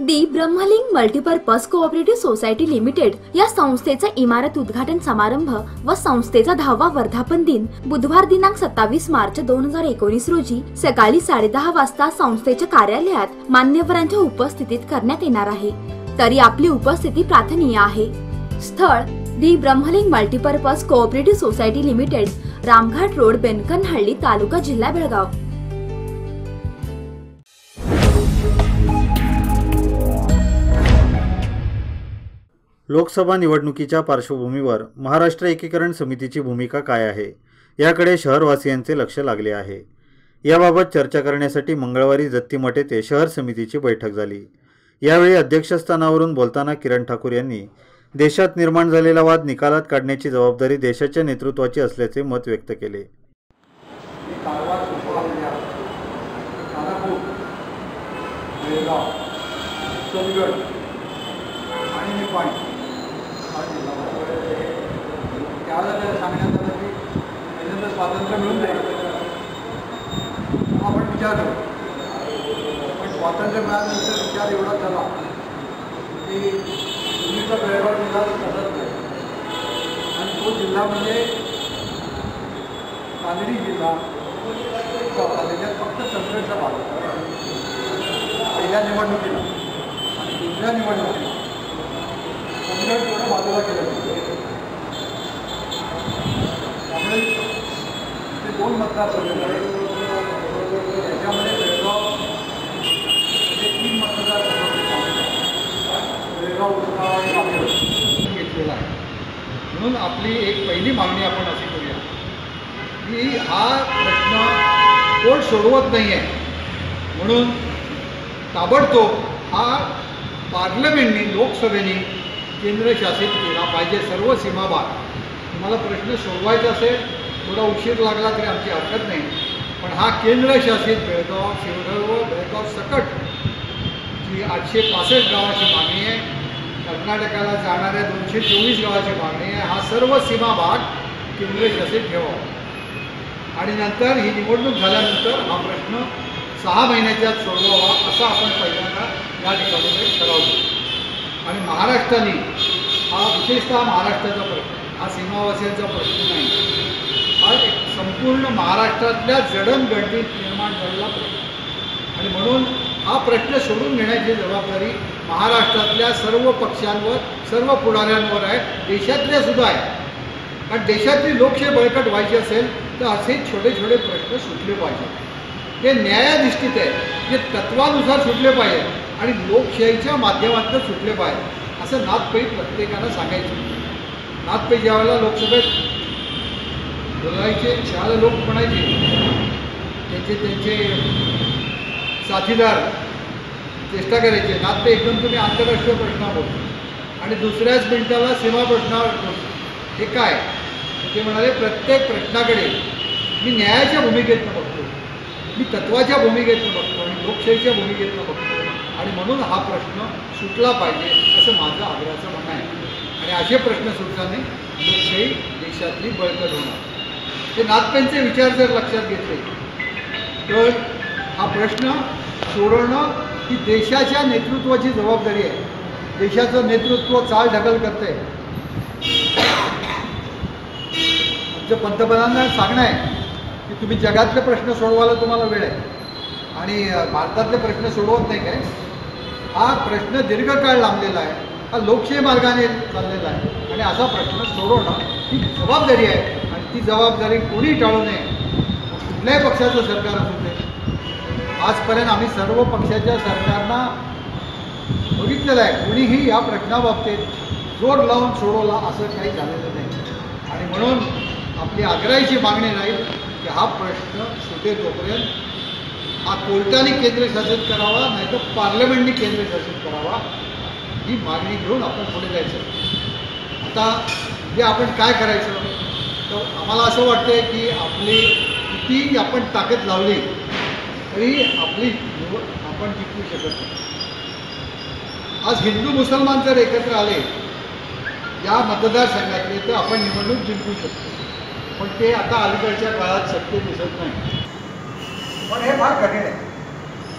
The Brahmaling multipurpose cooperative society limited या संस्थेचा इमारत उद्घाटन समारंभ व संस्थेचा दहावा वर्धापन दिन बुधवार दिनांक सत्तावीस मार्च दोन हजार एकोणीस रोजी सकाळी साडेदहा वाजता संस्थेच्या कार्यालयात मान्यवरांच्या उपस्थितीत करण्यात येणार आहे. तरी आपली उपस्थिती प्रार्थनीय आहे. स्थळ the Brahmaling multipurpose cooperative society limited Ramghat road Benakanahalli taluka जिल्हा बेळगाव. लोकसभा निवडणुकीच्या पार्श्वभूमीवर महाराष्ट्र एकीकरण समितीची भूमिका काय आहे? याकडे शहरवासियांचे लक्ष लागले आहे. याबाबत चर्चा करण्यासाठी मंगळवारी जत्तीमठ येथे शहर समितीची बैठक झाली. यावेळी अध्यक्षस्थानावरून बोलताना किरण ठाकूर यांनी देशात निर्माण झालेला वाद निकालात काढण्याची जबाबदारी देशाच्या नेतृत्वाची असल्याचे मत व्यक्त केले. आणि त्यावेळेला सांगण्यात आलं की पहिल्यांदा स्वातंत्र्य मिळून जाईल आपण विचार करू पण स्वातंत्र्य मिळाल्यानंतर विचार एवढा झाला की पूर्वीचा बेळगाव जिल्हा तसाच नाही आणि तो जिल्हा म्हणजे नांदेडी जिल्हा होता त्याच्यात फक्त चंद्रचा भाग होता. पहिल्या निवडणुकीला आणि दुसऱ्या निवडणुकीला चंद्रगड थोडं बाजूला केलं त्यामुळे ते दोन मतदारसंघ आहेत. त्याच्यामध्ये बेळगाव हे तीन मतदारसंघ बेळगाव घेतलेला आहे म्हणून आपली एक पहिली मागणी आपण अशी करूया की हा प्रश्न कोण सोडवत नाही आहे म्हणून ताबडतोब हा पार्लमेंटनी लोकसभेने केंद्रशासित केला पाहिजे सर्व सीमाभाग. तुम्हाला प्रश्न सोडवायचा असेल थोडा उशीर लागला तरी आमची हरकत नाही. पण हा केंद्रशासित बेळगाव शिवधर व बेळगाव सकट जी आठशे पासष्ट गावाची मागणी आहे कर्नाटकाला जाणाऱ्या दोनशे चोवीस गावाची मागणी आहे हा सर्व सीमाभाग केंद्रशासित ठेवावा आणि नंतर ही निवडणूक झाल्यानंतर हा प्रश्न सहा महिन्याच्या आत सोडवावा असा आपण पहिल्यांदा या ठिकाणी ठरवतो. आणि महाराष्ट्राने हा विशेषतः महाराष्ट्राचा प्रश्न हा सीमावासियांचा प्रश्न नाही. हा एक संपूर्ण महाराष्ट्रातल्या जडणघडणीत निर्माण झालेला प्रश्न. आणि म्हणून हा प्रश्न सोडून घेण्याची जबाबदारी महाराष्ट्रातल्या सर्व पक्षांवर सर्व पुढाऱ्यांवर आहे देशातल्या सुद्धा आहे. कारण देशातली लोकशाही बळकट व्हायची असेल तर असे छोटे छोटे प्रश्न सुटले पाहिजेत. हे न्यायाधिष्ठित आहे जे तत्वानुसार सुटले पाहिजे आणि लोकशाहीच्या माध्यमातून सुटले पाहिजे असं नाथपै प्रत्येकानं सांगायचं. नाथपै ज्यावेळेला लोकसभेत बोलायचे शाळा लोक म्हणायचे त्यांचे त्यांचे साथीदार चेष्टा करायचे. नाथपै एकदम तुम्ही आंतरराष्ट्रीय प्रश्नावर बोलतो. आणि दुसऱ्याच मिनिटाला सीमा प्रश्नावर बोलतो. हे काय? ते म्हणाले प्रत्येक प्रश्नाकडे मी न्यायाच्या भूमिकेतनं बघतो. मी तत्वाच्या भूमिकेतनं बघतो. आणि लोकशाहीच्या भूमिकेतनं बघतो. म्हणून हा प्रश्न सुटला पाहिजे असं माझं आग्रहाचं म्हणणं आहे. आणि असे प्रश्न सुटल्याने लोकशाही देशातली बळकट होणार. ते नाथपेंचे विचार जर लक्षात घेतले तर हा प्रश्न सोडवणं ही देशाच्या नेतृत्वाची जबाबदारी आहे. देशाचं नेतृत्व चाल ढकल करते आमच्या पंतप्रधानांना सांगणं आहे की तुम्ही जगातले प्रश्न सोडवायला तुम्हाला वेळ आहे. आणि भारतातले प्रश्न सोडवत नाही काय? हा प्रश्न दीर्घकाळ लांबलेला आहे. हा लोकशाही मार्गाने चाललेला आहे. आणि असा प्रश्न सोडवणं ही जबाबदारी आहे. आणि ती जबाबदारी कोणी टाळू नये. कुठल्याही पक्षाचं सरकार असू दे. आजपर्यंत आम्ही सर्व पक्षाच्या सरकारना बघितलेलं आहे. कोणीही या प्रश्नाबाबतीत जोर लावून सोडवला असं काही झालेलं नाही. आणि म्हणून आपली आग्रहाची मागणी राहील की हा प्रश्न सुटे तोपर्यंत हा कोर्टाने केंद्रशासित करावा नाहीतर पार्लमेंटने केंद्रशासित करावा ही मागणी घेऊन आपण पुढे जायचं. आता जे आपण काय करायचं? तर आम्हाला असं वाटतं की आपली किती आपण ताकद लावली तरी आपली निवड आपण जिंकू शकत नाही. आज हिंदू मुसलमान जर एकत्र आले या मतदारसंघातले तर आपण निवडणूक जिंकू शकतो. पण ते आता अलीकडच्या काळात शक्य दिसत नाही. पण हे फार कठीण आहे.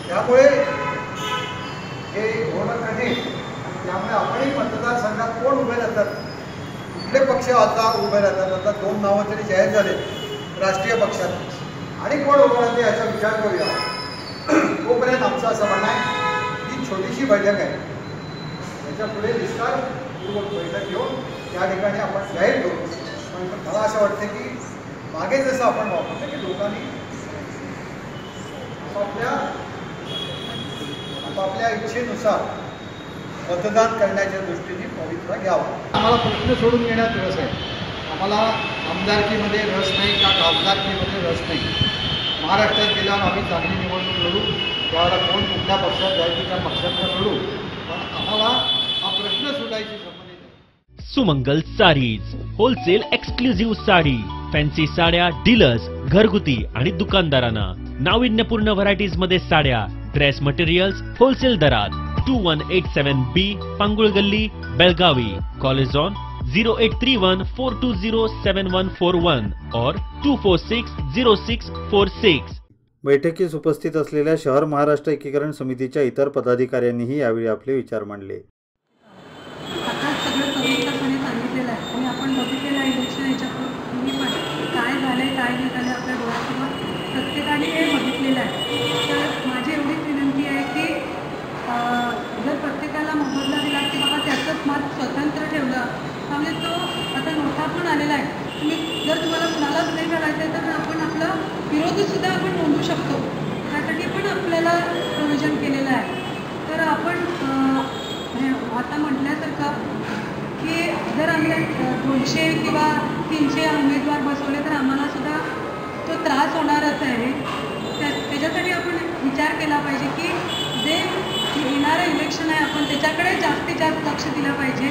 त्यामुळे हे होणं कठीण त्यामुळे आपणही मतदारसंघात कोण उभे राहतात? कुठले पक्ष आता उभे राहतात? आता दोन नावं तरी जाहीर झाले राष्ट्रीय पक्षात. आणि कोण उभं राहते याचा विचार करूया. तोपर्यंत आमचं असं म्हणणं आहे ही छोटीशी बैठक आहे. त्याच्या पुढे विस्तारपूर्वक बैठक घेऊन त्या ठिकाणी आपण जाहीर करू. पण मला असं वाटतं की मागे जसं आपण वापरतो की लोकांनी आपापल्या आपापल्या इच्छेनुसार मतदान करण्याच्या दृष्टीने पवित्रा घ्यावा. आम्हाला प्रश्न सोडून घेण्यात रस आहे. आम्हाला आमदारकीमध्ये रस नाही का खासदारकीमध्ये रस नाही? महाराष्ट्रात गेल्यावर आम्ही चांगली निवडणूक लढू त्यावेळेला कोण कुठल्या पक्षात जायची त्या पक्षात लढू? पण आम्हाला हा प्रश्न सुटायची संबंधित आहे Sumangal sarees wholesale exclusive sari fancy साड्या डीलर्स घरगुती आणि दुकानदारांना. नाविन्यपूर्ण व्हरायटीजमध्ये साड्या ड्रेस मटेरियल्स होलसेल दरात. Two one eight seven B Pangul गल्ली Belagavi college on zero eight three one four two zero seven one four one और two four six zero six four six बैठकीस उपस्थित असलेल्या शहर महाराष्ट्र एकीकरण समितीच्या इतर पदाधिकाऱ्यांनीही यावेळी आपले विचार मांडले आता सगळं सविस्तरपणे सांगितलेलं आहे आणि आपण बघितलेलं आहे इलेक्शन याच्यापूर्वी पण काय झालं आहे काय नाही झालं आपल्या डोळ्यासमोर प्रत्येकाने हे बघितलेलं आहे तर माझी एवढीच विनंती आहे की अं, जर प्रत्येकाला मोबदला दिला की बाबा त्याचंच मत स्वतंत्र ठेवलं त्यामुळे तो आता नोटा पण आलेला आहे तुम्ही जर तुम्हाला कुणालाच नाही करायचं आहे तर आपण आपलं विरोधीसुद्धा आपण नोंदवू शकतो त्यासाठी पण आपल्याला प्रोव्हिजन केलेलं आहे तर आपण अं, हे आता म्हटल्यासारखं की जर आम्ही अ, दोनशे किंवा तीनशे उमेदवार बसवले तर आम्हाला सुद्धा तो त्रास होणारच आहे. त्या त्याच्यासाठी आपण विचार केला पाहिजे की जे येणारं इलेक्शन आहे आपण त्याच्याकडे जास्तीत जास्त लक्ष दिलं पाहिजे.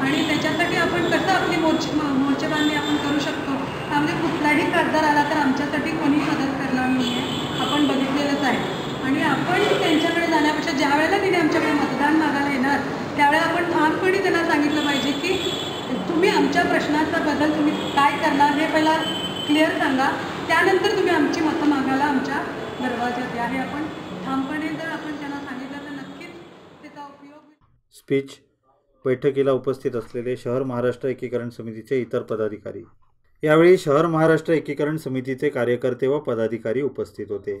आणि त्याच्यासाठी आपण कसं आपली मोर्चे मोर्चेबांधणी आपण करू शकतो? त्यामध्ये कुठलाही खासदार आला तर आमच्यासाठी कोणी मदत करणार नाही आहे आपण बघितलेलंच आहे. आणि आपण त्यांच्या जाण्यापेक्षा ज्या वेळेला तिने आमच्याकडे मतदान मागायला येणार त्यावेळेला आपण ठामपणे त्यांना सांगितलं पाहिजे की तुमच्या आमच्या प्रश्नाचा बदल तुम्ही काय करणार हे पहिला क्लिअर सांगा. त्यानंतर तुम्ही आमची मतं मागायला आमच्या दरवाजात या. हे आपण ठामपणे जर आपण त्यांना सांगितलं तर नक्कीच त्याचा उपयोग स्पीच. बैठकीला उपस्थित असलेले शहर महाराष्ट्र एकीकरण समितीचे इतर पदाधिकारी. यावेळी शहर महाराष्ट्र एकीकरण समितीचे कार्यकर्ते व पदाधिकारी उपस्थित होते.